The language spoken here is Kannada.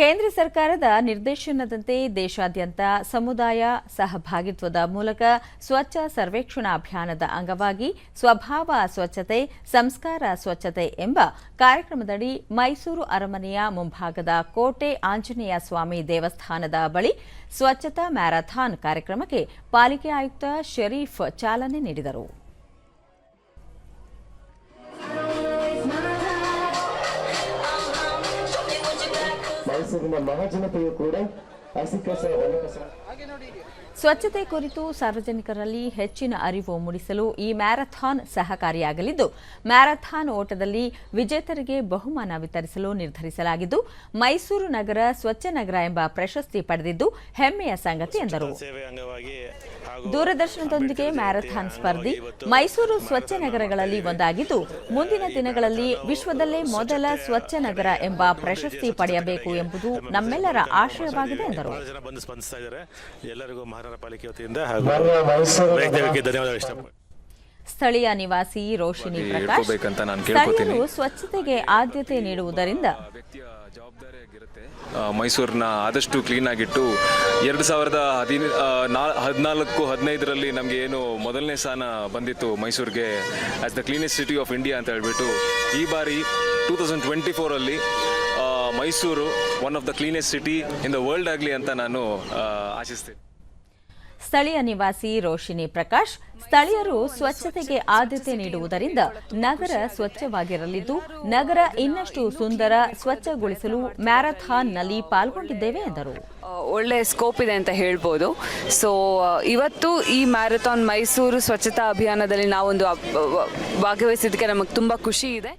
ಕೇಂದ್ರ ಸರ್ಕಾರದ ನಿರ್ದೇಶನದಂತೆ ದೇಶಾದ್ಯಂತ ಸಮುದಾಯ ಸಹಭಾಗಿತ್ವದ ಮೂಲಕ ಸ್ವಚ್ಛ ಸರ್ವೇಕ್ಷಣಾ ಅಭಿಯಾನದ ಅಂಗವಾಗಿ ಸ್ವಭಾವ ಸ್ವಚ್ಛತೆ, ಸಂಸ್ಕಾರ ಸ್ವಚ್ಛತೆ ಎಂಬ ಕಾರ್ಯಕ್ರಮದಡಿ ಮೈಸೂರು ಅರಮನೆಯ ಮುಂಭಾಗದ ಕೋಟೆ ಆಂಜನೇಯ ಸ್ವಾಮಿ ದೇವಸ್ಥಾನದ ಬಳಿ ಸ್ವಚ್ಛತಾ ಮ್ಯಾರಥಾನ್ ಕಾರ್ಯಕ್ರಮಕ್ಕೆ ಪಾಲಿಕೆ ಆಯುಕ್ತ ಶರೀಫ್ ಚಾಲನೆ ನೀಡಿದರು. ಮೈಸೂರಿನ ಮಹಾಜನತೆಯು ಕೂಡ ಹಸಿಕಸ ಒಣಕಸ ಸ್ವಚ್ಛತೆ ಕುರಿತು ಸಾರ್ವಜನಿಕರಲ್ಲಿ ಹೆಚ್ಚಿನ ಅರಿವು ಮೂಡಿಸಲು ಈ ಮ್ಯಾರಥಾನ್ ಸಹಕಾರಿಯಾಗಲಿದ್ದು ಮ್ಯಾರಥಾನ್ ಓಟದಲ್ಲಿ ವಿಜೇತರಿಗೆ ಬಹುಮಾನ ವಿತರಿಸಲು ನಿರ್ಧರಿಸಲಾಗಿದ್ದು ಮೈಸೂರು ನಗರ ಸ್ವಚ್ಛ ನಗರ ಎಂಬ ಪ್ರಶಸ್ತಿ ಪಡೆದಿದ್ದು ಹೆಮ್ಮೆಯ ಸಂಗತಿ ಎಂದರು. ದೂರದರ್ಶನದೊಂದಿಗೆ ಮ್ಯಾರಥಾನ್ ಸ್ಪರ್ಧಿ ಮೈಸೂರು ಸ್ವಚ್ಛ ನಗರಗಳಲ್ಲಿ ಒಂದಾಗಿದ್ದು ಮುಂದಿನ ದಿನಗಳಲ್ಲಿ ವಿಶ್ವದಲ್ಲೇ ಮೊದಲ ಸ್ವಚ್ಛ ನಗರ ಎಂಬ ಪ್ರಶಸ್ತಿ ಪಡೆಯಬೇಕು ಎಂಬುದು ನಮ್ಮೆಲ್ಲರ ಆಶಯವಾಗಿದೆ ಎಂದರು ಬಹಳ ಜನ ಬಂದು ಸ್ಪಂದಿಸ್ತಾ ಇದ್ದಾರೆ. ಎಲ್ಲರಿಗೂ ಮಹಾನಗರ ಪಾಲಿಕೆ ವತಿಯಿಂದ ಹಾಗೂ ಇಷ್ಟಪಡ್ತೀನಿ. ಸ್ಥಳೀಯ ನಿವಾಸಿ ರೋಶಿನಿ ಪ್ರಕಾಶ್ ಇಟ್ಕೋಬೇಕಂತ ನಾನು ಕೇಳ್ಕೊತೀನಿ. ಸ್ಥಳೀಯರು ಸ್ವಚ್ಛತೆಗೆ ಆದ್ಯತೆ ನೀಡುವುದರಿಂದ ಮೈಸೂರನ್ನ ಆದಷ್ಟು ಕ್ಲೀನ್ ಆಗಿಟ್ಟು ಎರಡು ಸಾವಿರದ ಹದಿನ ಹದಿನಾಲ್ಕು ಹದಿನೈದರಲ್ಲಿ ನಮಗೆ ಏನು ಮೊದಲನೇ ಸ್ಥಾನ ಬಂದಿತ್ತು ಮೈಸೂರಿಗೆ as the cleanest city of India ಅಂತ ಹೇಳ್ಬಿಟ್ಟು ಈ ಬಾರಿ two thousand twenty ಫೋರಲ್ಲಿ Mysuru one of the cleanest city in the world ಆಗಲಿ ಅಂತ ನಾನು ಆಶಿಸ್ತೇನೆ. ಸ್ಥಳೀಯ ನಿವಾಸಿ ರೋಶಿನಿ ಪ್ರಕಾಶ್ ಸ್ಥಳೀಯರು ಸ್ವಚ್ಛತೆಗೆ ಆದ್ಯತೆ ನೀಡುವುದರಿಂದ ನಗರ ಸ್ವಚ್ಛವಾಗಿರಲಿದ್ದು ನಗರ ಇನ್ನಷ್ಟು ಸುಂದರ ಸ್ವಚ್ಛಗೊಳಿಸಲು ಮ್ಯಾರಥಾನ್ನಲ್ಲಿ ಪಾಲ್ಗೊಂಡಿದ್ದೇವೆ ಎಂದರು. ಒಳ್ಳೆ ಸ್ಕೋಪ್ ಇದೆ ಅಂತ ಹೇಳ್ಬೋದು. ಸೊ ಇವತ್ತು ಈ ಮ್ಯಾರಥಾನ್ ಮೈಸೂರು ಸ್ವಚ್ಛತಾ ಅಭಿಯಾನದಲ್ಲಿ ನಾವೊಂದು ಭಾಗವಹಿಸಿದ್ದಕ್ಕೆ ನಮಗೆ ತುಂಬ ಖುಷಿ ಇದೆ.